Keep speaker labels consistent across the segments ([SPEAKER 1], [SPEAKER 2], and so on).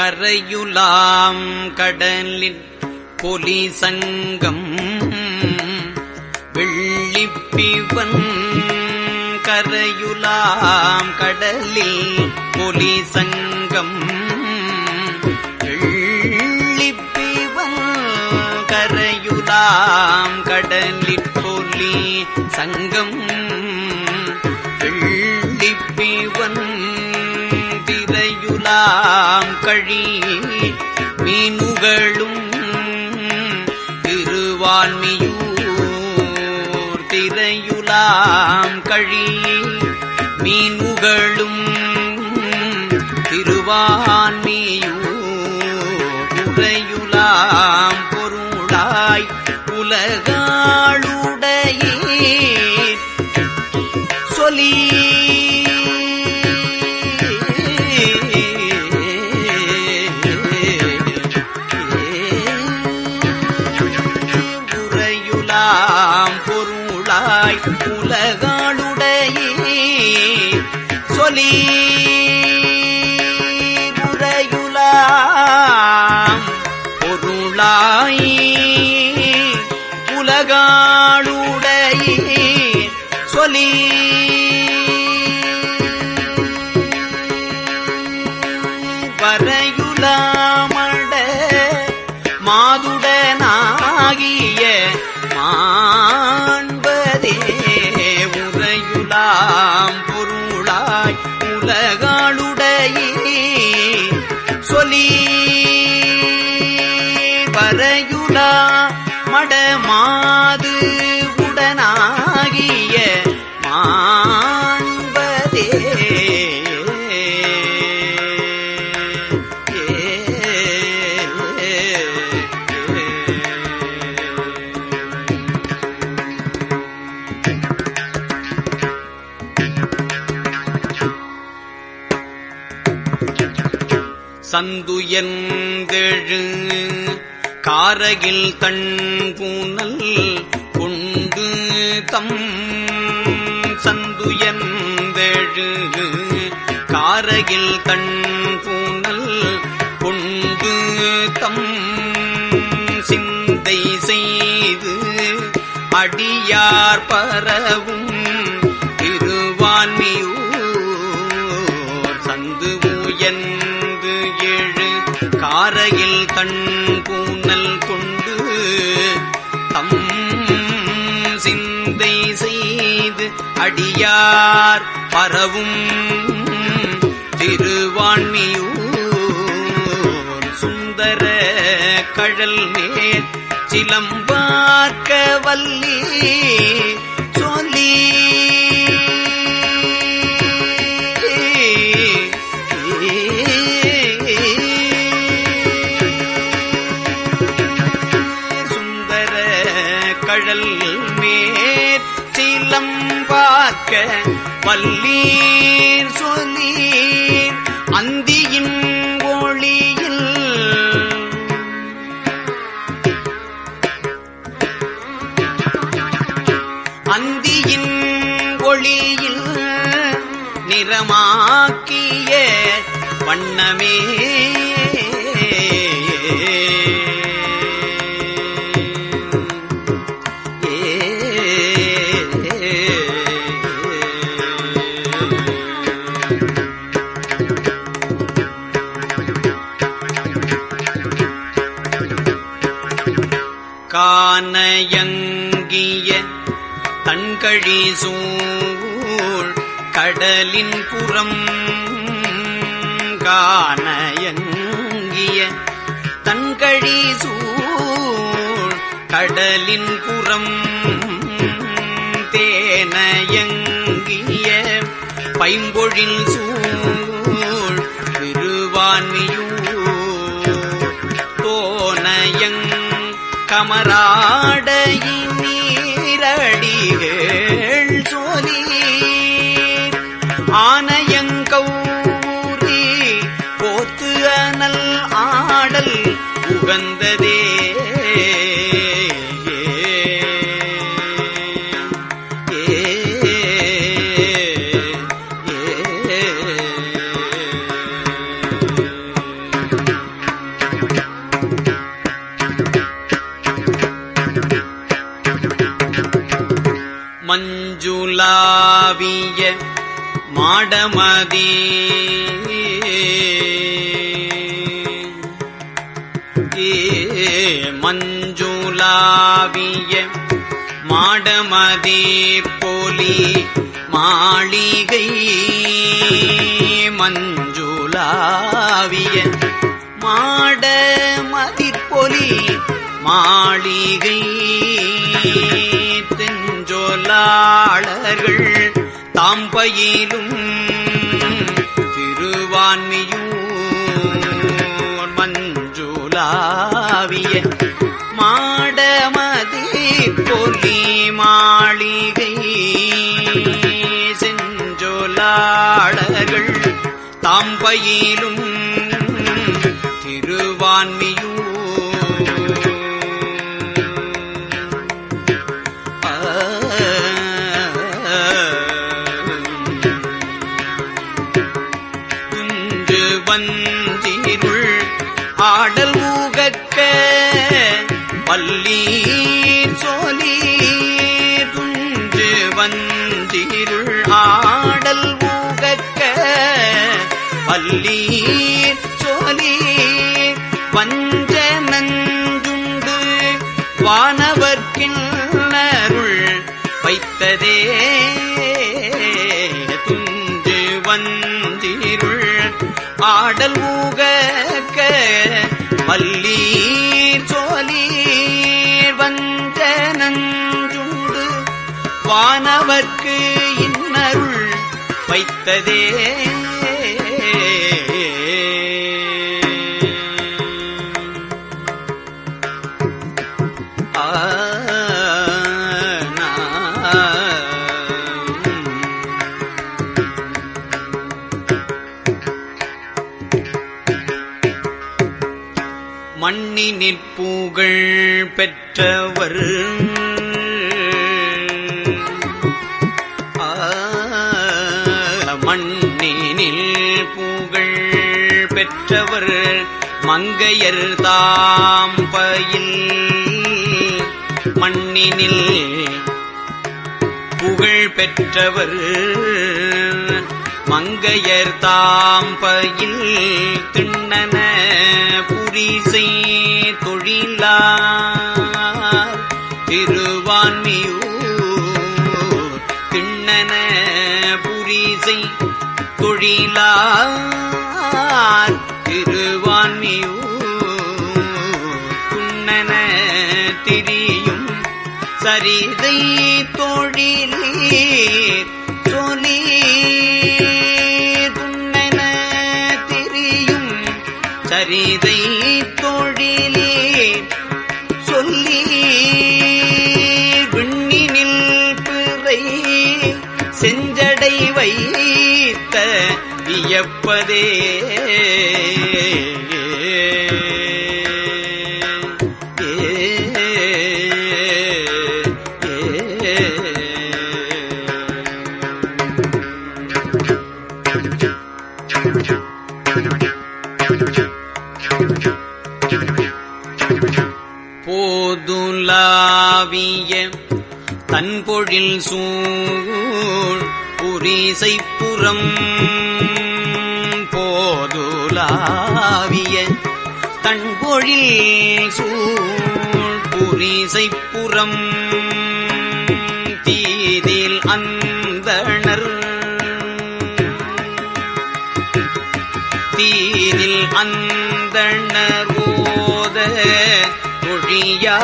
[SPEAKER 1] கரையுலாம் கடலின் பொலி சங்கம். வெள்ளிப்பிவன் கரையுலாம் கடலில் பொலி சங்கம். வெள்ளிப்பிவன் கரையுலாம் கடலில் பொலி சங்கம். வெள்ளிப்பிவன் திரையுலாம் கழி மீனுகளும் திருவான்மியூர் திரையுலாம் கழி மீனுகளும் திருவான்மியூர் உரையுலாம் பொருளாய் உலகாளுடைய சொல்லி உலகாளுடைய சொல்லி உரையுலாம் பொருளாய் உலகாளுடைய சொல்லி வரையுலாமட மாதுடனாகிய மா சந்துயந்தெழு காரகில் தன்பூனல் கொண்டு தம் சந்துயந்தெழு காரகில் தன்பூனல் கொண்டு தம் சிந்தை செய்து அடியார் பரவும் செய்து அடியார் பரவும் திருவான்மியூர் சுந்தர கழல் மேல் சிலம்பார்க்க வல்லி அந்தியின் ஒளியில் நிறமாக்கிய வண்ணமே. தன்கழி சூழ் கடலின் புறம் கானயங்கிய தன்கழி சூழ் கடலின் புறம் தேனயங்கிய பைம்பொழில் சூழ் திருவான்மியூர் தோனயங் கமராடையின் நீரடிகள் மஞ்சுளாவிய மாடமதி. மஞ்சுலாவிய மாடமதி போலி மாளிகை. மஞ்சுலாவிய மாடமதி மதிப்பொலி மாளிகை. தெஞ்சொலாளர்கள் தாம்பயிலும் திருவான்மியூர் மஞ்சுலாவிய மாடமதி பொலி மாளிகை. செஞ்சொலாளர்கள் தாம்பயிலும் திருவான்மியூர் வஞ்சிருள் ஆடல் ஊகக்க பல்லீர் சோலி துஞ்சு வஞ்சிருள் ஆடல் ஊகக்க பல்லீர் சோலி வஞ்ச நஞ்சுண்டு வானவர்க்கின்னருள் வைத்ததே துஞ்சு வந்திருள் ஆடல் ஊகக்க மல்லீர் சோலீர் வந்த நஞ்சுண்டு. வானவர்க்கு இன்னருள் வைத்ததே மண்ணினிற் பூகள் பெற்றவர். மண்ணினில் பூகள் பெற்றவர். மங்கையர் தாம் பயில். மண்ணினில் புகழ் பெற்றவர். மங்கையர் தாம் பயில் திண்ணன தொழிசை தொழிலார் திருவான்மியூர் திண்ணன புரிசை தொழிலார் திருவான்மியூர் துண்ணன திரியும் சரிதை தொழிலே சரிதை தொழிலே சொல்லி விண்ணினில் பிறை செஞ்சடை வைத்த வியப்பதே. போதுலாவிய தன்பொழில் சூழ் புரிசைப்புறம் போதுலாவிய தன்பொழில் சூழ் புரிசைப்புறம் தீதில் அந்தணர் தீதில் அந்தணர் திருவான்மியா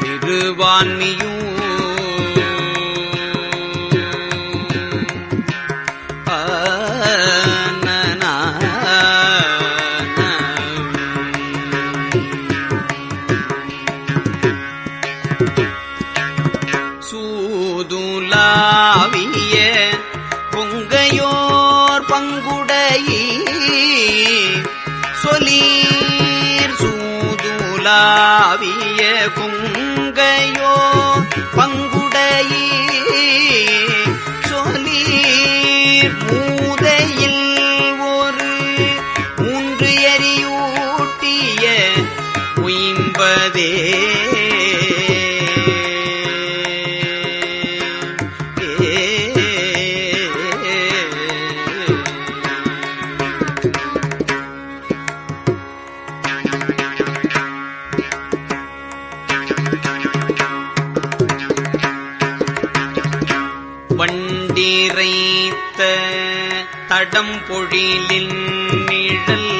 [SPEAKER 1] திருவான்மியூ சூதுலாவிய பொங்கையோர் பங்குடையீ சொல்லி சூதுலாவிய பொங்கையோ தடம் பொழிலின் நிழல்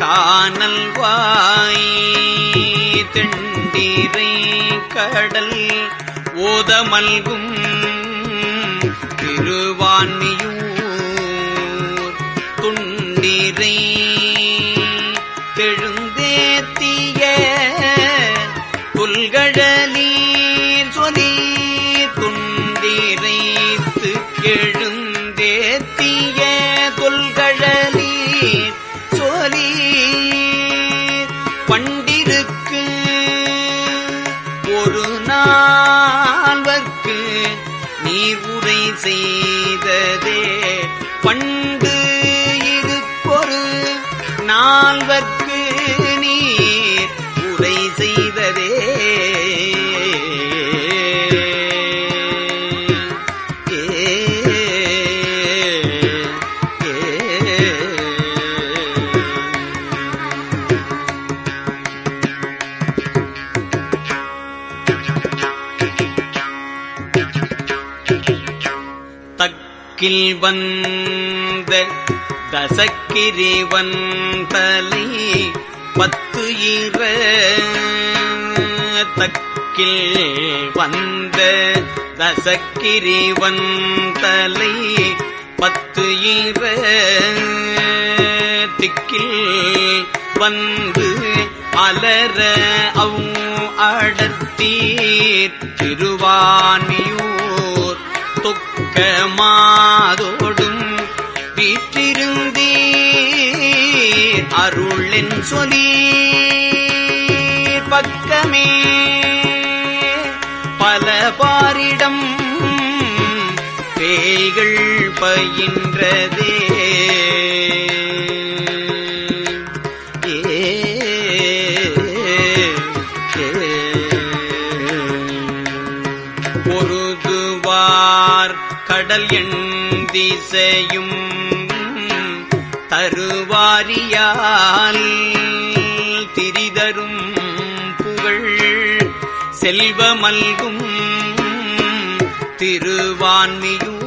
[SPEAKER 1] காணல் வாய் திண்டீரை கடல் ஓதமல்கும் திருவான்மியூர் துண்டீரை தெழுந்தேத்திய புல்கழலி தக்கில் வந்த தசக்கிரிவன் தலை பத்து இர தக்கில் வந்த தசக்கிரிவன் தலை பத்து இர திக்கில் வந்து அலர அவ் அடத்தீர் திருவானியூர் கொடுக்க மாதோடும் வீற்றிருந்தீர். அருளின் சொல்லி பக்கமே. பல பாரிடம் பேய்கள் பயின்றதே. செல்வமல்கும் திருவான்மியூர்.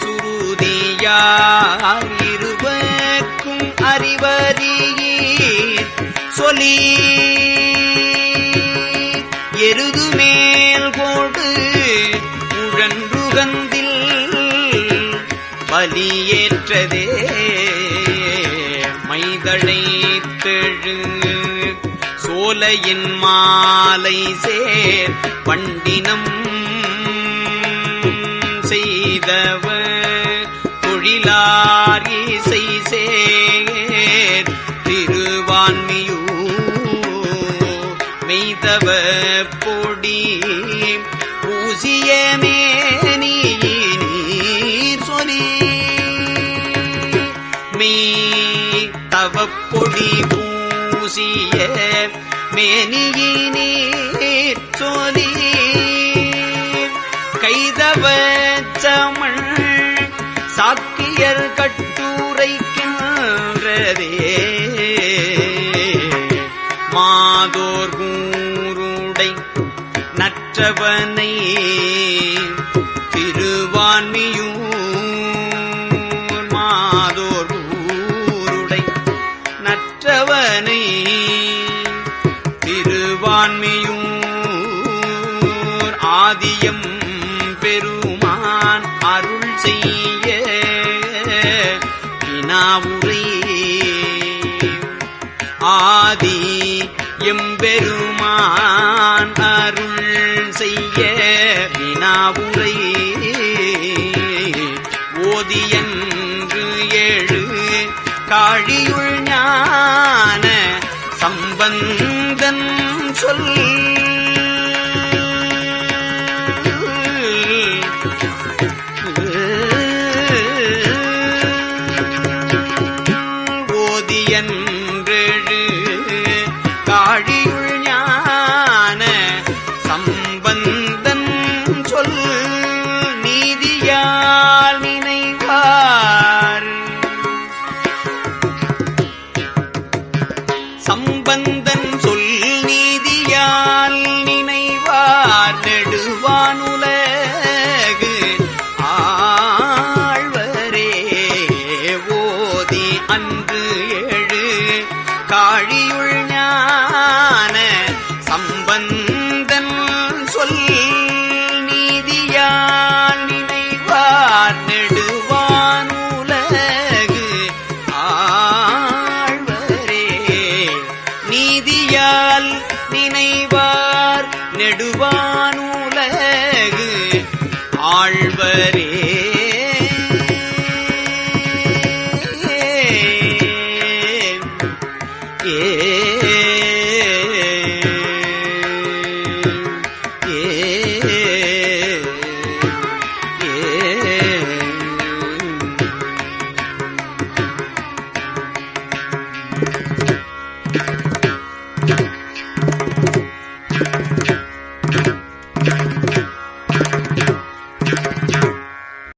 [SPEAKER 1] சுருதியாயிருவக்கும் இருவர்க்கும் சொல்லி எருதுமேல் கோடு உழன்றுகந்தில் பலியேற்றதே. மைதழை தெழு சோலையின் மாலை சேர் பண்டினம் செய்தவ தொழிலா மேனியினீர் சோதி கைதவ சமள் சாக்கியர் கட்டுரைக்கின்றதே. மாதோர் கூருடை நற்றவனை ஆதியம் பெருமான் அருள் செய்ய வினாவுரை ஆதி எம்பெருமான் அருள் செய்ய வினாவுரை ஓதியன்று ஏழு காழியுள் ஞான சம்பந்த Thank you.